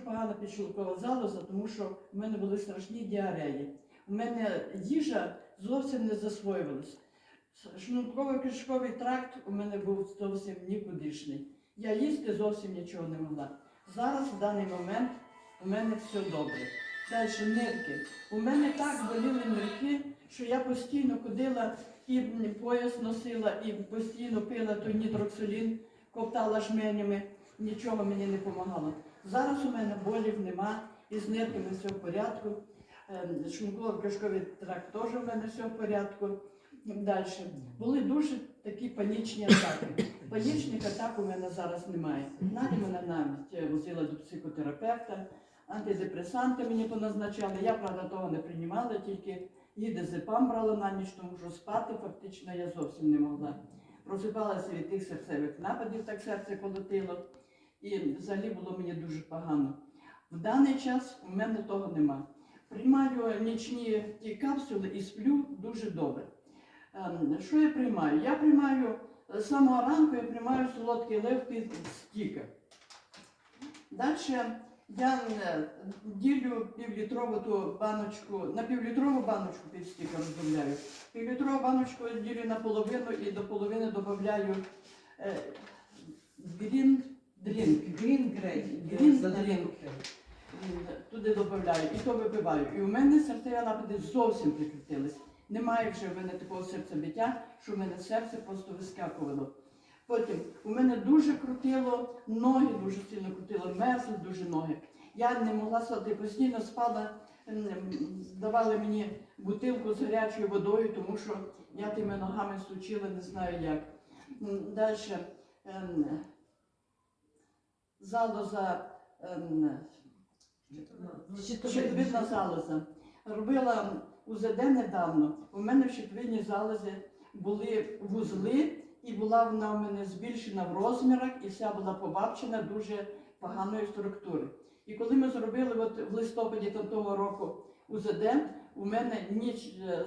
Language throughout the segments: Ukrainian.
дуже погана підшлункова залоза, тому що в мене були страшні діареї. У мене їжа зовсім не засвоювалась. Шлунково-кишковий тракт у мене був зовсім нікудишний. Я їсти зовсім нічого не могла. Зараз, в даний момент, у мене все добре. Далі нирки. У мене так боліли нирки, що я постійно ходила і пояс носила, і постійно пила той нітроксолін, ковтала жменями, нічого мені не допомагало. Зараз у мене болів нема, і з нирками все в порядку. Шлунково-кишковий тракт теж у мене все в порядку. Далі. Були дуже такі панічні атаки. Панічних атак у мене зараз немає. Надя мене навіть е, возила до психотерапевта, антидепресанти мені поназначали. Я, правда, того не приймала, тільки їдезепам брала на ніч, тому що спати фактично я зовсім не могла. Просипалася від тих серцевих нападів, так серце колотило. І взагалі було мені дуже погано. В даний час у мене того нема. Приймаю нічні ті капсули і сплю дуже добре. Ем, Що я приймаю? Я приймаю з самого ранку я приймаю солодкий лев під стіка. Далі я е, ділю півлітрову ту баночку, на півлітрову баночку під стіка розділяю. Півлітрову баночку ділю на половину і до половини додаю е, грін дрінк. Green Grey. Green Зелений Green. Туди додаю і то випиваю. І у мене серцеві напади зовсім прикрутились. Немає вже в мене такого серцебиття, що в мене серце просто вискакувало. Потім у мене дуже крутило, ноги дуже сильно крутило, мерзли дуже ноги. Я не могла спати, постійно спала, давали мені бутилку з гарячою водою, тому що я тими ногами сучила, не знаю як. Далі залоза ем, щитовидна залоза. Робила УЗД недавно. У мене в щитовидній залозі були вузли, і була вона у мене збільшена в розмірах, і вся була побабчена дуже поганої структури. І коли ми зробили от в листопаді того року УЗД, у мене ніч е,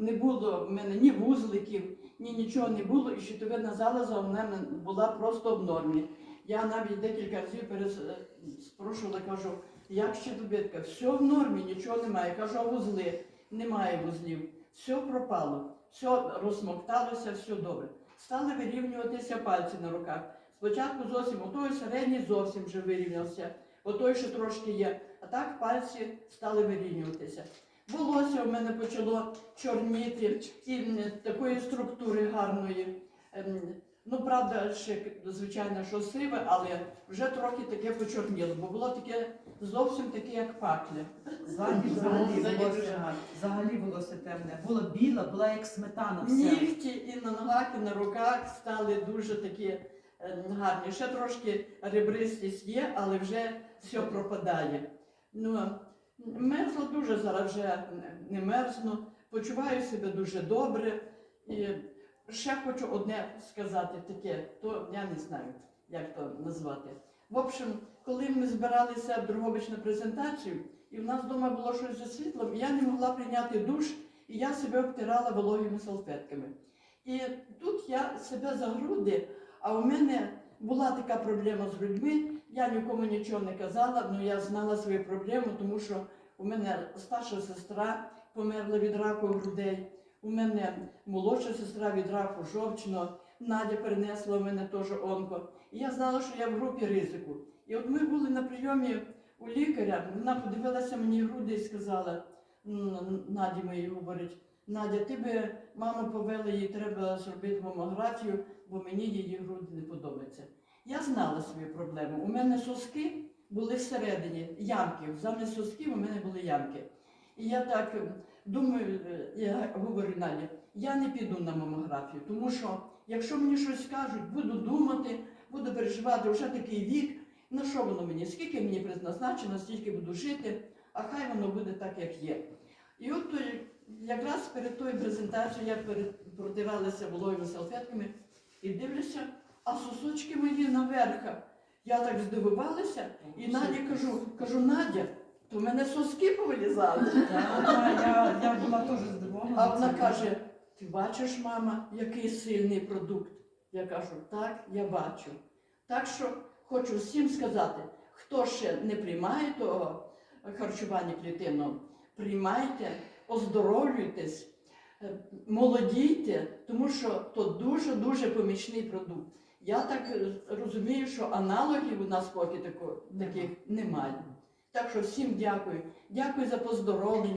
не було в мене ні вузликів, ні нічого не було, і щитовидна залоза у мене була просто в нормі. Я навіть декілька разів перес- е, спрошувала, кажу, як щитовидка, все в нормі, нічого немає. Кажу, а вузли, немає вузлів, все пропало, все розсмокталося, все добре. Стали вирівнюватися пальці на руках. Спочатку зовсім отой середній зовсім вже вирівнявся, отой ще трошки є. А так пальці стали вирівнюватися. Волосся в мене почало чорніти і такої структури гарної. Ну, правда, ще звичайно, що сиве, але вже трохи таке почорніло, бо було таке зовсім таке, як пакля. Взагалі волосся, гарно. взагалі волосся темне. Було біле, була як сметана вся. Нігті і на ногах, і на руках стали дуже такі е, гарні. Ще трошки ребристість є, але вже все пропадає. Ну, мерзла дуже зараз вже не мерзну, почуваю себе дуже добре. І ще хочу одне сказати таке, то я не знаю, як то назвати. В общем, коли ми збиралися в Дрогобич на презентацію, і в нас вдома було щось зі світлом, і я не могла прийняти душ, і я себе обтирала вологими салфетками. І тут я себе за груди, а у мене була така проблема з грудьми. Я нікому нічого не казала, але я знала свою проблему, тому що у мене старша сестра померла від раку грудей, у мене молодша сестра від раку жовчного, Надя перенесла у мене теж онко. І я знала, що я в групі ризику. І от ми були на прийомі у лікаря, вона подивилася мені груди і сказала, Наді моїй говорить, Надя, ти би мама повела їй, треба зробити мамографію, бо мені її груди не подобаються. Я знала свою проблему. У мене соски були всередині, ямки. Замість сосків у мене були ямки. І я так думаю, е, я говорю Наді, я не піду на мамографію, тому що якщо мені щось скажуть, буду думати, буду переживати, вже такий вік, на що воно мені? Скільки мені призначено, стільки буду жити, а хай воно буде так, як є. І от той, якраз перед тою презентацією я перед, протиралася вологими салфетками і дивлюся, а сосочки мої наверха. Я так здивувалася і Наді кажу, кажу, Надя, то в мене соски повилізали. Я, я, була теж здивована. А вона каже: ти бачиш, мама, який сильний продукт? Я кажу, так, я бачу. Так що хочу всім сказати, Хто ще не приймає того харчування клітинного, приймайте, оздоровлюйтесь, е, молодійте, тому що то дуже-дуже помічний продукт. Я так е, розумію, що аналогів у нас поки таких немає. Так що всім дякую. Дякую за поздоровлення.